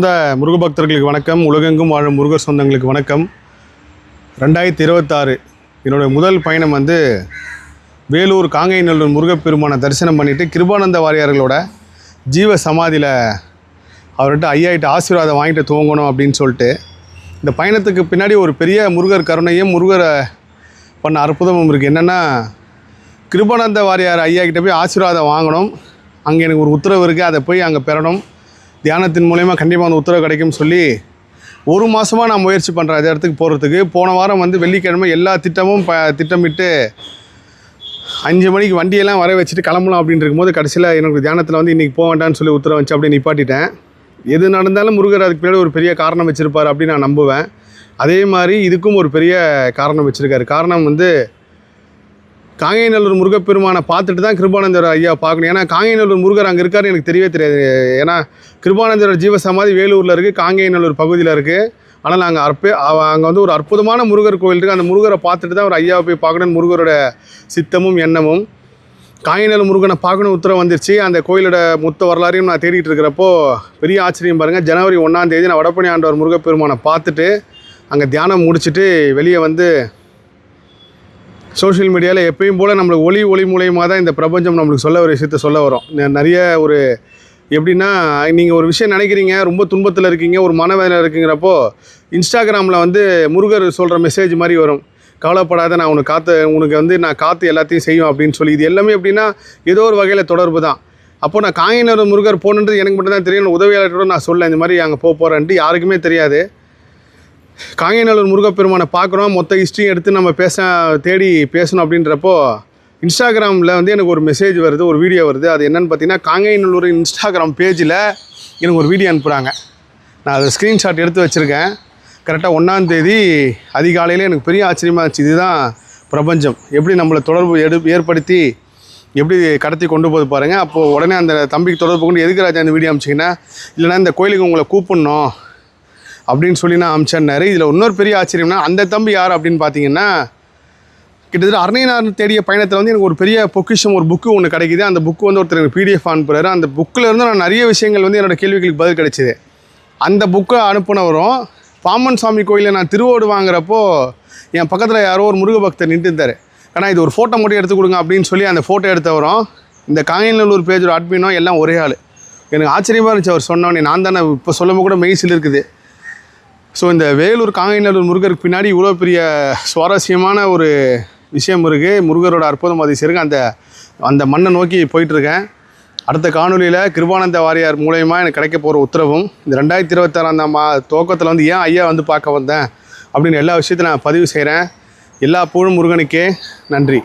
இந்த முருக பக்தர்களுக்கு வணக்கம். உலகெங்கும் வாழும் முருகர் சொந்தங்களுக்கு வணக்கம். ரெண்டாயிரத்தி இருபத்தாறு என்னுடைய முதல் பயணம் வந்து வேலூர் காங்கைநல்லூர் முருகப்பெருமானை தரிசனம் பண்ணிவிட்டு கிருபானந்த வாரியார்களோட ஜீவ சமாதியில் அவர்கிட்ட ஐயாயிட்ட ஆசீர்வாதம் வாங்கிட்டு துவங்கணும் அப்படின்னு சொல்லிட்டு இந்த பயணத்துக்கு பின்னாடி ஒரு பெரிய முருகர் கருணையும் முருகரை பண்ண அற்புதமும் இருக்குது என்னென்னா கிருபானந்த வாரியார் ஐயா கிட்டே போய் ஆசீர்வாதம் வாங்கணும். அங்கே எனக்கு ஒரு உத்தரவு இருக்குது அதை போய் அங்கே பெறணும். தியானத்தின் மூலயமா கண்டிப்பாக அந்த உத்தரவு கிடைக்கும்னு சொல்லி ஒரு மாதமாக நான் முயற்சி பண்ணுறேன் அதே இடத்துக்கு போகிறதுக்கு போன வாரம் வந்து வெள்ளிக்கிழமை எல்லா திட்டமும் ப திட்டமிட்டு அஞ்சு மணிக்கு வண்டியெல்லாம் வர வச்சுட்டு கிளம்பலாம் அப்படின்னு இருக்கும்போது கடைசியில் எனக்கு தியானத்தில் வந்து இன்றைக்கி போக வேண்டாம்னு சொல்லி உத்தரவு வச்சு அப்படியே நிப்பாட்டிட்டேன். எது நடந்தாலும் முருகர் அதுக்கு பின்னாடி ஒரு பெரிய காரணம் வச்சுருப்பார் அப்படின்னு நான் நம்புவேன். அதே மாதிரி இதுக்கும் ஒரு பெரிய காரணம் வச்சுருக்காரு. காரணம் வந்து காங்கைநல்லூர் முருகப்பெருமானை பார்த்துட்டு தான் கிருபானந்தர் ஐயா பார்க்கணும். ஏன்னா காங்கைநல்லூர் முருகர் அங்கே இருக்காரு எனக்கு தெரியவே தெரியாது. ஏன்னா கிருபானந்தர் ஜீவசமாதி வேலூரில் இருக்குது காங்கைநல்லூர் பகுதியில் இருக்குது ஆனால் நாங்கள் அற்ப அங்கே வந்து ஒரு அற்புதமான முருகர் கோவில் இருக்குது அந்த முருகரை பார்த்துட்டு தான் ஒரு ஐயாவை போய் பார்க்கணும் முருகரோட சித்தமும் எண்ணமும் காங்கேயநல்லூர் முருகனை பார்க்கணும் உத்தரவு வந்துருச்சு. அந்த கோயிலோட மொத்த வரலாறையும் நான் தேடிட்டு இருக்கிறப்போ பெரிய ஆச்சரியம் பாருங்கள் ஜனவரி ஒன்றாம் தேதி நான் வடப்பணி ஆண்டவர் முருகப்பெருமானை பார்த்துட்டு அங்கே தியானம் முடிச்சுட்டு வெளியே வந்து சோஷியல் மீடியாவில் எப்பயும் போல் நம்மளுக்கு ஒளி ஒளி மூலியமாக தான் இந்த பிரபஞ்சம் நம்மளுக்கு சொல்ல ஒரு விஷயத்த சொல்ல வரும். நிறைய ஒரு எப்படின்னா நீங்கள் ஒரு விஷயம் நினைக்கிறீங்க ரொம்ப துன்பத்தில் இருக்கீங்க ஒரு மனவேதனை இருக்குங்கிறப்போ இன்ஸ்டாகிராமில் வந்து முருகர் சொல்கிற மெசேஜ் மாதிரி வரும். கவலைப்படாத நான் உனக்கு காத்து உனக்கு வந்து நான் காற்று எல்லாத்தையும் செய்யும் அப்படின்னு சொல்லி இது எல்லாமே எப்படின்னா ஏதோ ஒரு வகையில் தொடர்பு தான். அப்போ நான் காங்கினர் முருகர் போகணுன்றது எனக்கு மட்டும் தான் தெரியும் உதவியாளர்கிட்ட நான் சொல்ல இந்த மாதிரி அங்கே போக போகிறேன்ட்டு யாருக்குமே தெரியாது. காங்கேநல்லூர் முருகப்பெருமானை பார்க்குறோம். மொத்த ஹிஸ்ட்ரியும் எடுத்து நம்ம பேச தேடி பேசணும் அப்படின்றப்போ இன்ஸ்டாகிராமில் வந்து எனக்கு ஒரு மெசேஜ் வருது ஒரு வீடியோ வருது. அது என்னென்னு பார்த்தீங்கன்னா காங்கேநல்லூர் இன்ஸ்டாகிராம் பேஜில் எனக்கு ஒரு வீடியோ அனுப்புகிறாங்க நான் அதை ஸ்க்ரீன்ஷாட் எடுத்து வச்சுருக்கேன். கரெக்டாக ஒன்றாந்தேதி அதிகாலையில் எனக்கு பெரிய ஆச்சரியமாக இருந்துச்சு. இதுதான் பிரபஞ்சம். எப்படி நம்மளை தொடர்பு எடு ஏற்படுத்தி எப்படி கடத்தி கொண்டு போது பாருங்கள் அப்போது உடனே அந்த தம்பிக்கு தொடர்பு கொண்டு எதுக்கு ராஜா இந்த வீடியோ அமிச்சிங்கன்னா இல்லைன்னா இந்த கோயிலுக்கு உங்களை கூப்பிடணும். அப்படின்னு சொல்லி நான் அமிச்சேன்னாரு. இதில் இன்னொரு பெரிய ஆச்சரியம்னா அந்த தம்பி யார் அப்படின்னு பார்த்தீங்கன்னா கிட்டத்தட்ட அருணைநாதன் தேடிய பயணத்தில் வந்து எனக்கு ஒரு பெரிய பொக்கிஷம் ஒரு புக்கு ஒன்று கிடைக்குது. அந்த புக்கு வந்து ஒருத்தர் எனக்கு பிடிஎஃப் அனுப்புறாரு. அந்த புக்கில் இருந்து நான் நிறைய விஷயங்கள் வந்து என்னோட கேள்விகளுக்கு பதில் கிடைச்சிது. அந்த புக்கை அனுப்புனவரும் பாமன் சாமி கோயிலில் நான் திருவோடு வாங்குறப்போ என் பக்கத்தில் யாரோ ஒரு முருக பக்தர் நின்று இருந்தார் ஆனால் இது ஒரு ஃபோட்டோ மட்டும் எடுத்து கொடுங்க அப்படின்னு சொல்லி அந்த ஃபோட்டோ எடுத்தவரும் இந்த காங்கநல்லூர் பேஜோட அட்மினோ எல்லாம் ஒரே ஆள். எனக்கு ஆச்சரியமாக இருந்துச்சு. அவர் சொன்னோடனே நான் தானே இப்போ சொல்லும்போது கூட மெய்சில் இருக்குது. ஸோ இந்த வேலூர் காங்கநல்லூர் முருகருக்கு பின்னாடி இவ்வளோ பெரிய சுவாரஸ்யமான ஒரு விஷயம் இருக்குது முருகரோட அற்புதம் அதிசயம் அந்த அந்த மண்ணை நோக்கி போயிட்டுருக்கேன். அடுத்த காணொலியில் கிருபானந்த வாரியார் மூலயமா எனக்கு கிடைக்க போகிற உத்தரவும் இந்த ரெண்டாயிரத்தி இருபத்தாறாம் மா துவக்கத்தில் வந்து ஏன் ஐயா வந்து பார்க்க வந்தேன் அப்படின்னு எல்லா விஷயத்தையும் நான் பதிவு செய்கிறேன் எல்லா புகழும் முருகனுக்கே நன்றி.